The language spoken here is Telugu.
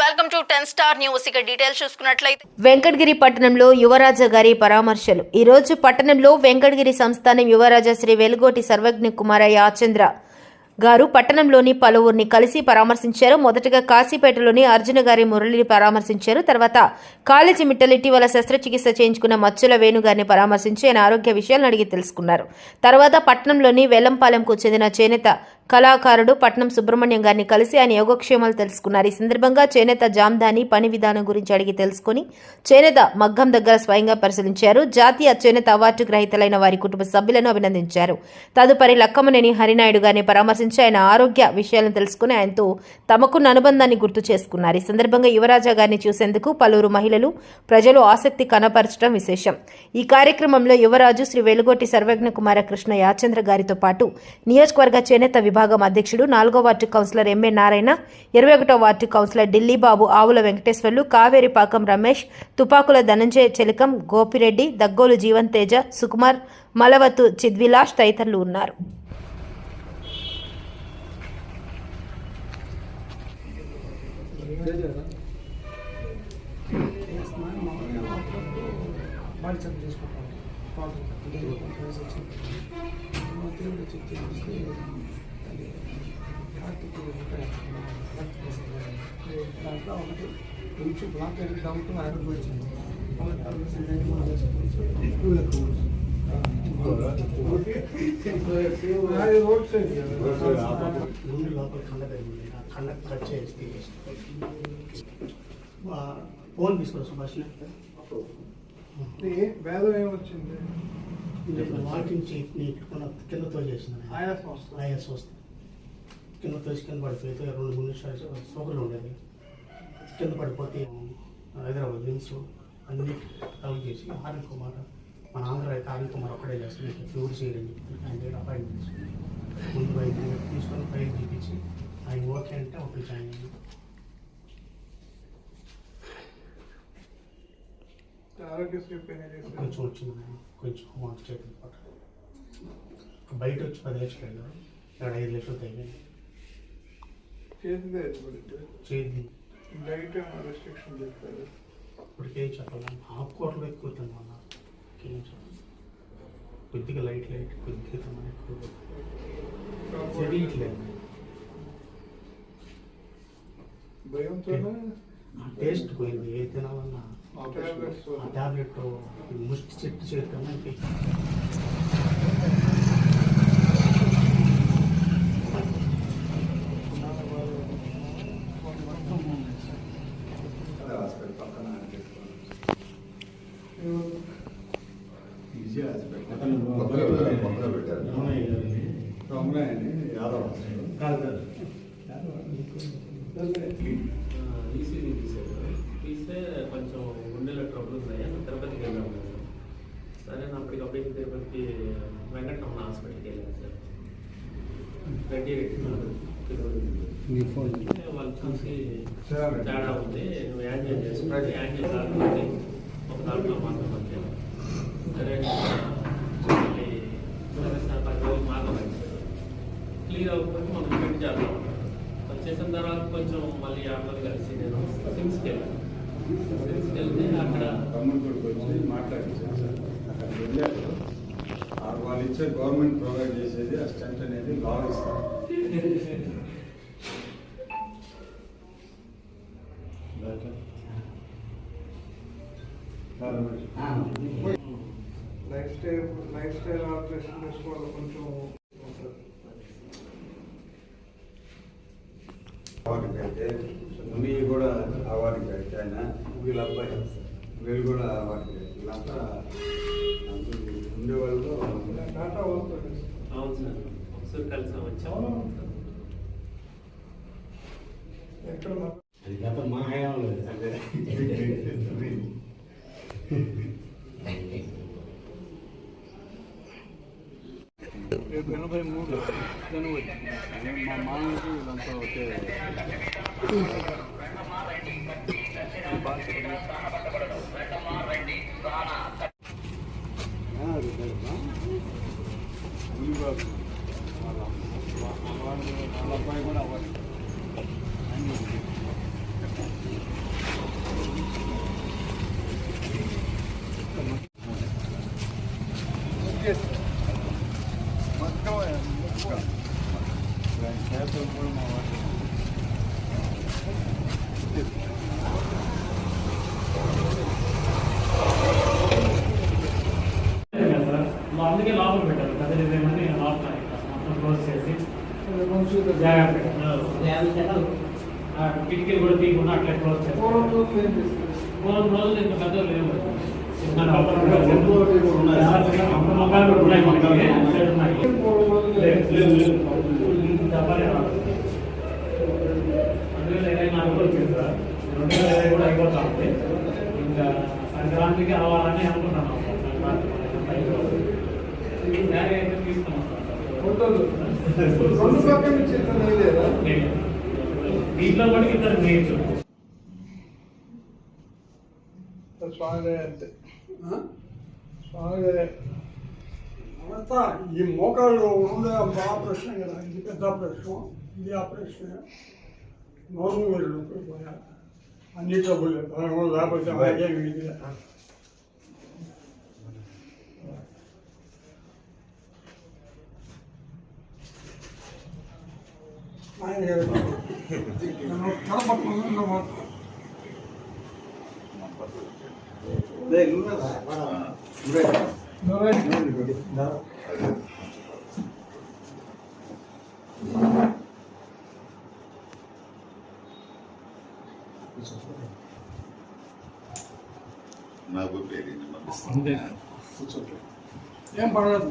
Welcome to ten star news. ఇక డీటెయిల్స్ చూసుకున్నట్లయితే వెంకటగిరి పట్టణంలో యువరాజ గారి పరామర్శలు. ఈ రోజు పట్టణంలో వెంకటగిరి సంస్థానం యువరాజ శ్రీ వెలుగోటి సర్వజ్ఞ కుమార యాచంద్ర గారు పట్టణంలోని పలువురిని కలిసి పరామర్శించారు. మొదటగా కాశీపేటలోని అర్జున గారి మురళిని పరామర్శించారు. తర్వాత కాలేజీ మిట్టలు ఇటీవల శస్త్రచికిత్స చేయించుకున్న మచ్చుల వేణు గారిని పరామర్శించి ఆయన ఆరోగ్య విషయాలను అడిగి తెలుసుకున్నారు. తర్వాత పట్టణంలోని వెల్లంపాలెంకు చెందిన చేనేత కళాకారుడు పట్నం సుబ్రహ్మణ్యం గారిని కలిసి ఆయన యోగక్షేమాలు తెలుసుకున్నారు. ఈ సందర్భంగా చేనేత జామ్దాని పని విధానం గురించి అడిగి తెలుసుకుని చేనేత మగ్గం దగ్గర స్వయంగా పరిశీలించారు. జాతీయ చేనేత అవార్డు గ్రహీతలైన వారి కుటుంబ సభ్యులను అభినందించారు. తదుపరి లక్కమనేని హరినాయుడు గారిని పరామర్శించి ఆయన ఆరోగ్య విషయాలను తెలుసుకుని ఆయనతో తమకున్న అనుబంధాన్ని గుర్తు చేసుకున్నారు. ఈ సందర్భంగా యువరాజా గారిని చూసేందుకు పలువురు మహిళలు ప్రజలు ఆసక్తి కనపరచడం విశేషం. ఈ కార్యక్రమంలో యువరాజు శ్రీ వెలుగోటి సర్వజ్ఞ కుమార కృష్ణ యాచంద్ర గారితో పాటు నియోజకవర్గ చేనేత విభాగం అధ్యక్షుడు నాలుగో వార్డు కౌన్సిలర్ ఎంఏ నారాయణ ఇరవై ఒకటో వార్డు కౌన్సిలర్ ఢిల్లీ బాబు ఆవుల వెంకటేశ్వర్లు కావేరిపాకం రమేష్ తుపాకుల ధనంజయ చెలికం గోపిరెడ్డి దగ్గోలు జీవన్ తేజ సుకుమార్ మలవతు చిద్విలాష్ తదితరులు ఉన్నారు. చెక్ కొంచెం బ్లాక్ అయ్యి డౌట్ ఆరోగ్యం వచ్చింది. రోడ్ సైడ్ ముందు లోపల కండ పెరిగింది ఆ కండ కట్ చేసి తీసేసి ఫోన్ తీసుకురా సుభాష్. భేదం ఏమొచ్చింది? వాకింగ్ చేయి నీట్టుకున్న కింద తోచేసింది ఆయాసం వస్తుంది ఆయాసం వస్తుంది కింద తోసి కింద పడిపోతే రెండు మూడు నిమిషాలు సోకలు ఉండేది కింద పడిపోతే హైదరాబాద్ నిమ్స్ అన్ని కలుగు చేసి ఆర్ఎన్ కుమార్ మన ఆంధ్ర అయితే ఆర్ఎన్ కుమార్ ఒక్కడే చేస్తాను ఫ్యూర్ చేయరని చెప్పి ఆయన దగ్గర తీసుకుని ముందు బయట తీసుకొని ఫైల్ చూపించి ఆయన ఓకే అంటే అప్పుడు జాయిన్ చేసి కొంచెం వచ్చింది. కొంచెం అమౌంట్ పట్ట బయట వచ్చి పది లక్షలు వెళ్ళారు ఇక్కడ ఐదు లక్షలు పడితే చేతి డైట్ రెస్ట్రిక్షన్ చెప్పారు ఇప్పటికేం చెప్పాలి? ఆకుకూరలు ఎక్కువ తినమన్నారు ఇంకేం చెప్పాలి కొద్దిగా లైట్ లైట్ కొద్దిగా తినమని ఎక్కువ తెలియట్లేదు భయంతోనే? టేస్ట్ పోయింది. ఏ తినాలన్నా. ఆ ట్యాబ్లెట్ ముష్టి చెట్టు చేరుకన్నా ఇంకా యాదవ్ కాదు ఈసీజీ తీసారు తీస్తే కొంచెం గుండెలో ట్రబుల్ ఉన్నాయి? తిరుపతికి వెళ్ళాం మేము సరే నా అప్పటికప్పుడు తిరుపతికి వెంకటరమణ హాస్పిటల్కి వెళ్ళాను సార్. రెడ్డి వాళ్ళు చూసి తేడా ఉంది. నువ్వు యాంజియో చేసుకుంటే యాంజియో కాకపోతే ఒక దాంట్లో మాత్రం వచ్చాను సరే క్లియర్ అవ్వకపోతే మనం పెట్టి చేద్దాం వచ్చేసిన తర్వాత కొంచెం మళ్ళీ అందరు కలిసి నేను సిమ్స్కి వెళ్ళాను సిమ్స్కి వెళ్తే అక్కడ తమ్ముడు కొడుకు వచ్చి మాట్లాడించారు సార్ అక్కడ వెళ్ళారు ఆ వాళ్ళు ఇచ్చే గవర్నమెంట్ ప్రొవైడ్ చేసేది ఆ స్టెంట్ అనేది లాగ్ ఇస్తారు lifestyle lifestyle alteration చేసుకోవాలి కొంచెం అవార్డుకి అయితే మీ కూడా అవార్డుకి అయితే ఆయన వీళ్ళ అబ్బాయి వీళ్ళు కూడా అవార్డుకి అయితే వీళ్ళంతా ఉండేవాళ్ళు. టాటా అవుతుంది అవును సార్. ఒకసారి కలిసి వచ్చాము ఎక్కడ మన- అది గత మా హయాంలో అంటే ఎనభై మూడు జనవరి. మా మామూలు ఇదంతా ఒకే ఉల్లిబాబు వాళ్ళ వాళ్ళ వాళ్ళ అబ్బాయి కూడా అవ్వాలి అందుకే లోపల పెట్టారు. పెద్ద డిజైన్ అని లోపల మొత్తం క్లోజ్ చేసి. కిటికీలు కూడా తీయకుండా అట్లా క్లోజ్ చేస్తారు పూర్వం రోజులు ఇంకా పెద్దలు లేవు చిన్న మొక్కలు కూడా ఉన్నాయి మనకి అటు సైడ్ ఉన్నాయి లేవు, లేవు. చెప్పలే వాళ్ళు. రెండు వేల ఇరవై నాలుగులో వచ్చింది సార్ రెండు వేల ఇరవై కూడా అయిపోతా ఉంది ఇంకా సంక్రాంతికి అవ్వాలని అనుకుంటున్నాం సార్ సంక్రాంతి మనకి అయిపోతుంది. ఈ శారీ అయితే తీసుకున్నాం సార్. రెండు పక్కల నుంచి ఇట్లా లేదా నేను దీంట్లో కూడా ఇద్దరు అంతా. ఈ మోకాళ్ళు ఉండే ఆపరేషన్ కదా ఇది పెద్ద ఆపరేషన్ ఇది ఆపరేషన్. నోరు వెళ్ళిపోయా అన్ని ట్రబుల్ లేకపోతే అలాగే ఆయన నాకు పేరు ఏం పర్వాలేదు.